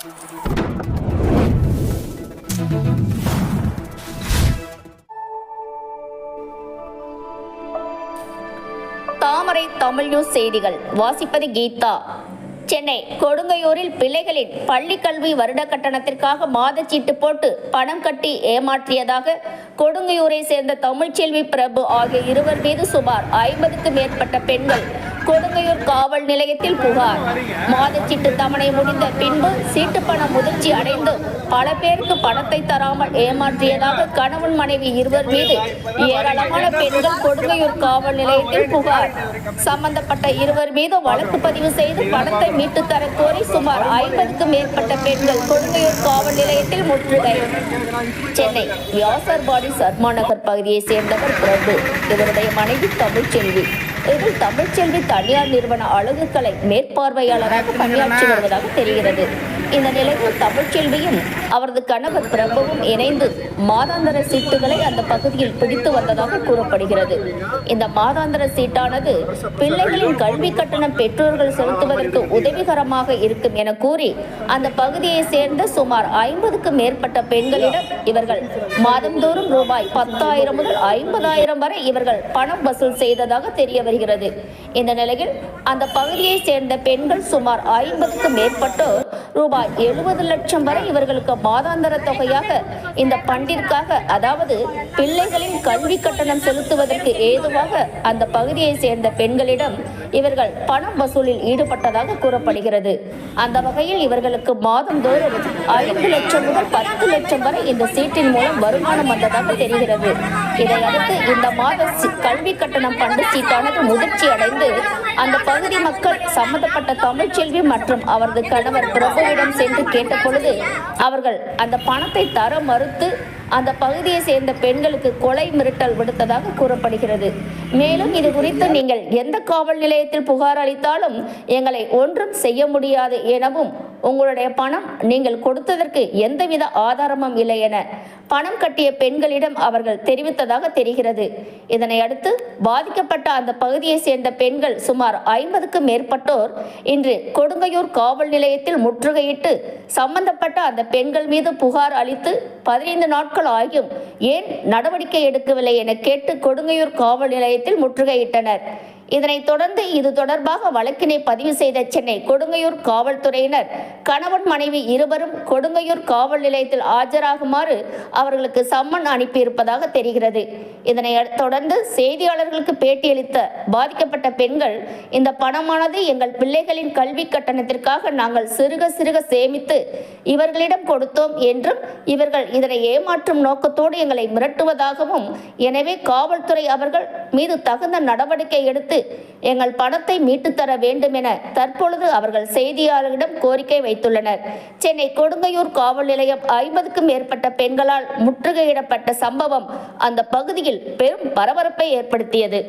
தாமரை Tamil news செய்திகள். வாசிப்பது கீதா. சென்னை கொடுங்கையூரில் பிள்ளைகளின் பள்ளி கல்வி வருட கட்டணத்திற்காக மாதச்சீட்டு போட்டு பணம் கட்டி ஏமாற்றியதாக கொடுங்கையூரை சேர்ந்த தமிழ்ச்செல்வி பிரபு ஆகிய இருவர் மீது சுமார் ஐம்பதுக்கு மேற்பட்ட பெண்கள் கொடுங்கையூர் காவல் நிலையத்தில் புகார். மாதச்சீட்டு தவணை முடிந்த பின்பு சீட்டு பண முதிர்ச்சி அடைந்து பல பேருக்கு பணத்தை தராமல் ஏமாற்றியதாக கணவன் மனைவி இருவர் மீது ஏராளமான பெண்கள் கொடுங்கையூர் காவல் நிலையத்தில் புகார். சம்பந்தப்பட்ட இருவர் மீது வழக்கு பதிவு செய்து பணத்தை மீட்டு தர கோரி சுமார் ஐம்பதுக்கும் மேற்பட்ட பெண்கள் கொடுங்கையூர் காவல் நிலையத்தில் முற்றுகை. சென்னை வியாசர்பாடி சர்மா நகர் பகுதியை சேர்ந்தவர் பிரபு. இவருடைய மனைவி தமிழ்ச்செல்வி. இதில் தமிழ்ச்செல்வி தனியார் நிறுவன அழகுக்கலை மேற்பார்வையாளராக பணியாற்றி வருவதாக தெரிகிறது. இந்த நிலையில் தமிழ்ச்செல்வியும் அவரது கணவர் பிரபுவும் இணைந்து மாதாந்திர சீட்டுகளை அந்த பகுதியில் பிடித்து வந்ததாக கூறப்படுகிறது. இந்த மாதாந்திர சீட்டானது பிள்ளைகளின் கல்வி கட்டணம் பெற்றோர்கள் செலுத்துவதற்கு உதவிகரமாக இருக்கும் என கூறி அந்த பகுதியை சேர்ந்த சுமார் ஐம்பதுக்கும் மேற்பட்ட பெண்களிடம் இவர்கள் மாதந்தோறும் ரூபாய் பத்தாயிரம் முதல் ஐம்பதாயிரம் வரை இவர்கள் பணம் வசூல் செய்ததாக தெரிய வருகிறது இந்த நிலையில் அந்த பகுதியை சேர்ந்த பெண்கள் சுமார் ஐம்பதுக்கும் மேற்பட்டோர் ரூபாய் எழுபது லட்சம் வரை இவர்களுக்கு மாதாந்தர தொகையாக இந்த பண்டிற்காக அதாவது பிள்ளைகளின் கல்வி கட்டணம் செலுத்துவதற்கு ஏதுவாக அந்த பகுதியை சேர்ந்த பெண்களிடம் இவர்கள் பணம் வசூலில் ஈடுபட்டதாக கூறப்படுகிறது. அந்த வகையில் இவர்களுக்கு மாதந்தோறும் ஐந்து லட்சம் முதல் பத்து லட்சம் வரை இந்த சீட்டின் மூலம் வருமானம் வந்ததாக தெரிகிறது. இதையடுத்து இந்த மாத கல்வி கட்டணம் பண்டு சீட்டானது முதிர்ச்சி அடைந்து அந்த பகுதி மக்கள் சம்பந்தப்பட்ட தமிழ்ச்செல்வி மற்றும் அவரது கணவர் பிரபுவிடம் சென்று கேட்ட பொழுது அவர்கள் அந்த பணத்தை தர மறுத்து அந்த பகுதியை சேர்ந்த பெண்களுக்கு கொலை மிரட்டல் விடுத்ததாக கூறப்படுகிறது. மேலும் இது குறித்து நீங்கள் எந்த காவல் நிலையத்தில் புகார் அளித்தாலும் எங்களை ஒன்றும் செய்ய முடியாது எனவும் உங்களுடைய பணம் நீங்கள் கொடுத்ததற்கு எந்தவித ஆதாரமும் இல்லை என பணம் கட்டிய பெண்களிடம் அவர்கள் தெரிவித்ததாக தெரிகிறது. இதனை அடுத்து பாதிக்கப்பட்ட அந்த பகுதியை சேர்ந்த பெண்கள் சுமார் ஐம்பதுக்கும் மேற்பட்டோர் இன்று கொடுங்கையூர் காவல் நிலையத்தில் முற்றுகையிட்டு சம்பந்தப்பட்ட அந்த பெண்கள் மீது புகார் அளித்து பதினைந்து நாட்கள் ஆகியும் ஏன் நடவடிக்கை எடுக்கவில்லை என கேட்டு கொடுங்கையூர் காவல் நிலையத்தில் முற்றுகையிட்டனர். இதனைத் தொடர்ந்து இது தொடர்பாக வழக்கினை பதிவு செய்த சென்னை கொடுங்கையூர் காவல்துறையினர் கணவன் மனைவி இருவரும் கொடுங்கையூர் காவல் நிலையத்தில் ஆஜராகுமாறு அவர்களுக்கு சம்மன் அனுப்பியிருப்பதாக தெரிகிறது. இதனை தொடர்ந்து செய்தியாளர்களுக்கு பேட்டியளித்த பாதிக்கப்பட்ட பெண்கள் இந்த பணமானது எங்கள் பிள்ளைகளின் கல்வி கட்டணத்திற்காக நாங்கள் சிறுக சிறுக சேமித்து இவர்களிடம் கொடுத்தோம் என்றும் இவர்கள் இதனை ஏமாற்றும் நோக்கத்தோடு எங்களை மிரட்டுவதாகவும் எனவே காவல்துறை அவர்கள் மீது தகுந்த நடவடிக்கை எடுத்து எங்கள் பணத்தை மீட்டுத் தர வேண்டும் என தற்பொழுது அவர்கள் செய்தியாளர்களிடம் கோரிக்கை வைத்துள்ளனர். சென்னை கொடுங்கையூர் காவல் நிலையம் ஐம்பதுக்கும் மேற்பட்ட பெண்களால் முற்றுகையிடப்பட்ட சம்பவம் அந்த பகுதியில் பெரும் பரபரப்பை ஏற்படுத்தியது.